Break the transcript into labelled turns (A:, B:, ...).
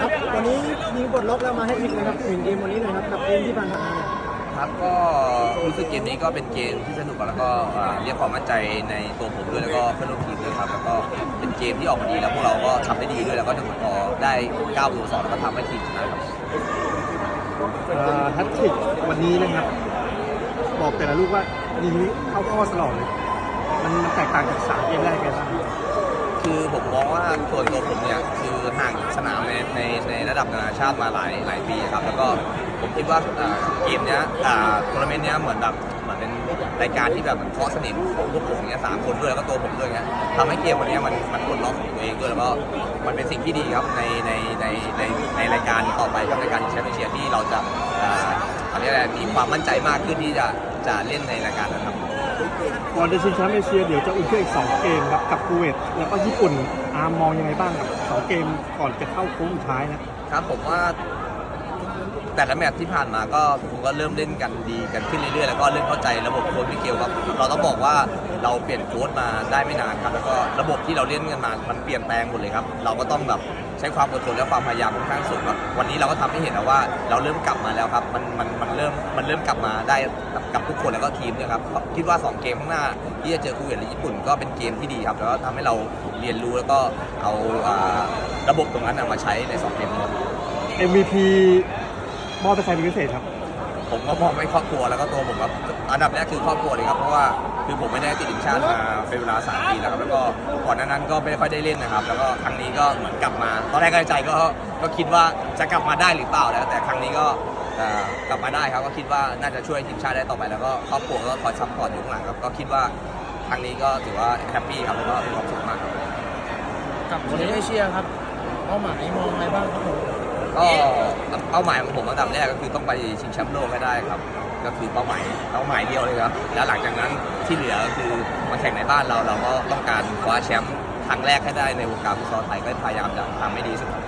A: ครับวันนี้ยิงปลดล็อกแล้วมาให้ทีมนะครับถึงเกมวันนี้หน่อยครับกับเกมที่ผ่านมาเนี่ย
B: ครับก็รู้สึกเกมนี้ก็เป็นเกมที่สนุกแล้วก็อ่าเรียกความมั่นใจในตัวผมด้วยแล้วก็เพื่อนร่วมทีมด้วยครับแล้วก็เป็นเกมที่ออกมาดีแล้วพวกเราก็ทำได้ดีด้วยแล้วก็จะพอได้9ตัว2แล้วก็ทำให้ทีมชนะครับ
A: แฮตทริกวันนี้นะครับบอกแต่ละลูกว่ายิงเข้าข้อตลอดเลยมันมันแตกต่างจากสามเกมแรกไงบ้าง
B: คือผมมองว่าส่วนตัวผมเนี่ยคือ ดับนานาชาติมาหลายหลายปีครับแล้วก็ผมคิดว่าเกมเนี้ยอ่าทัวร์นาเมนต์เนี้ยเหมือนแบบเหมือนเป็นรายการที่แบบเหมือนเคาะสนิมของพวกผมเนี่ยสามคนด้วยแล้วก็ตัวผมด้วยเงี้ยทำให้เกมวันเนี้ยมันมันปลดล็อกของตัวเองด้วยแล้วก็มันเป็นสิ่งที่ดีครับในในในในในรายการต่อไปกับรายการแชมเปี้ยนชิพที่เราจะอ่าอันนี้แหละมีความมั่นใจมากขึ้นที่จะจะเล่นในรายการนะครับ
A: ก่อนจะชิงแชมป์เอเชียเดี๋ยวจะอุ่นเครื่องอีกสองเกมครับกับคูเวตแล้วก็ญี่ปุ่นอาร์มมองยังไงบ้างกับสองเกมก่อนจะเข้าโค้งสุดท้ายนะ
B: ครับผมว่าแต่ละแมตช์ที่ผ่านมาก็ผมก็เริ่มเล่นกันดีกันขึ้นเรื่อยๆ แล้วก็เริ่มเข้าใจระบบโค้ชมิเกลครับเราต้องบอกว่า เราเปลี่ยนโค้ชมาได้ไม่นานครับแล้วก็ระบบที่เราเล่นกันมามันเปลี่ยนแปลงหมดเลยครับ เราก็ต้องแบบใช้ความอดทนและความพยายามค่อนข้างสูงครับวันนี้เราก็ทำให้เห็นแล้วว่าเราเริ่มกลับมาแล้วครับมันมันมันเริ่มมันเริ่มกลับมาได้กับทุกคนแล้วก็ทีมเนี่ยครับคิดว่าสองเกมข้างหน้า ที่จะเจอคูเวตและญี่ปุ่นก็เป็นเกมที่ดีครับแล้วก็ทำให้เราเรียนรู้แล้วก็เอาอาระบบตรงนั้นมาใช้ในสองเกมนี้
A: MVP มอบไปใครเป็นพิเศษครับ
B: ผมก็มองไม่ครอบครัวแล้วก็ตัวผมครับอันดับแรกคือครอบครัวเลยครับเพราะว่าคือผมไม่ได้ติดทีมชาติมาเป็นเวลาสามปีแล้วครับแล้วก็ก่อนหน้านั้นก็ไม่ค่อยได้เล่นนะครับ แล้วก็ครั้งนี้ก็เหมือนกลับมา ตอนแรกในใจก็ก็คิดว่าจะกลับมาได้หรือเปล่าแล้ว แต่ครั้งนี้ก็กลับมาได้ครับก็คิดว่าน่าจะช่วยทีมชาติได้ต่อไป แล้วก็ครอบครัวก็คอยซัพพอร์ตอยู่ข้างหลังครับก็คิดว่าครั้งนี้ก็ถือว่าแฮปปี้ครับแล้วก็มีความสุขมากครับ
C: กับคนเอเชียครับเป้าหมายมองอะไรบ้างครับผม
B: ก็เป้าหมายของผมอันดับแรกก็คือต้องไปชิงแชมป์โลกให้ได้ครับ ก็คือเป้าหมายเป้าหมายเดียวเลยครับ แล้วหลังจากนั้นที่เหลือคือมาแข่งในบ้านเราเราก็ต้องการคว้าแชมป์ครั้งแรกให้ได้ในวงการฟุตซอลไทยก็พยายามจะทำให้ดีสุดครับ